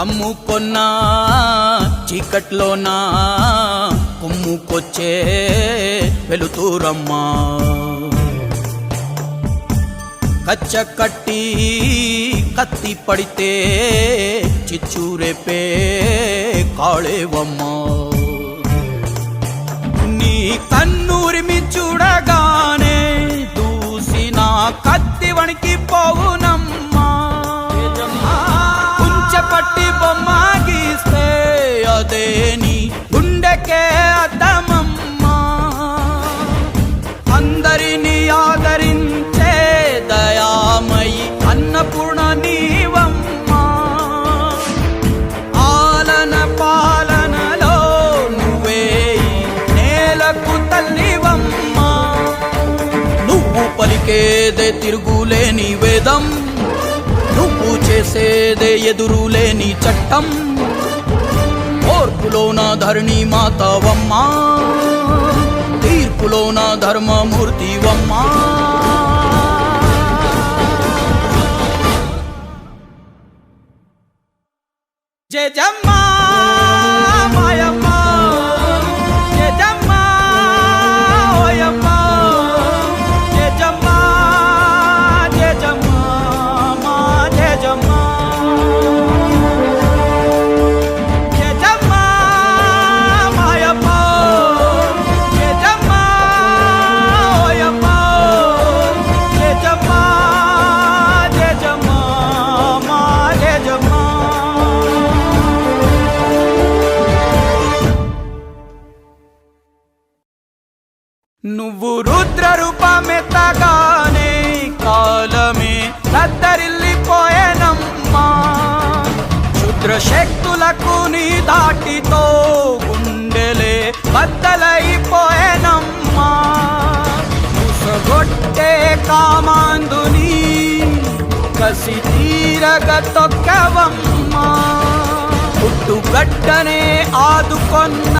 కమ్ముకొన్నా చీకట్లోనా కుమ్ముకొచ్చే వెలుతురమ్మా. కచ్చ కట్టి కత్తి పడితే చిచ్చూరేపే కాళేవమ్మా నీ కన్నూరిమి చూడగానే దూసిన కత్తి వణికి పోవునమ్మా గుండెకే అద్దమమ్మా అందరినీ ఆదరించే దయామయి అన్నపూర్ణ నీవమ్మా. ఆలన పాలనలో నువ్వే నేలకు తల్లివమ్మా. నువ్వు పలికేదే తిరుగులేని వేదం. నువ్వు చేసేదే ఎదురులేని చట్టం. ఓర్పులోన ధరణి మాతవమ్మా. తీర్పులోన ధర్మమూర్తివమ్మా. జయజమ్మా నువ్వు రుద్ర రూపమెత్తగానే కాలమే కద్దరిల్లిపోయేనమ్మా క్షుద్ర శక్తులకు నీ దాటితో గుండెలే బద్దలైపోయేనమ్మా. ముసగొట్టే కామాందుని కసి తీరగ తొక్కవమ్మా. పుట్టుగడ్డనే ఆదుకొన్న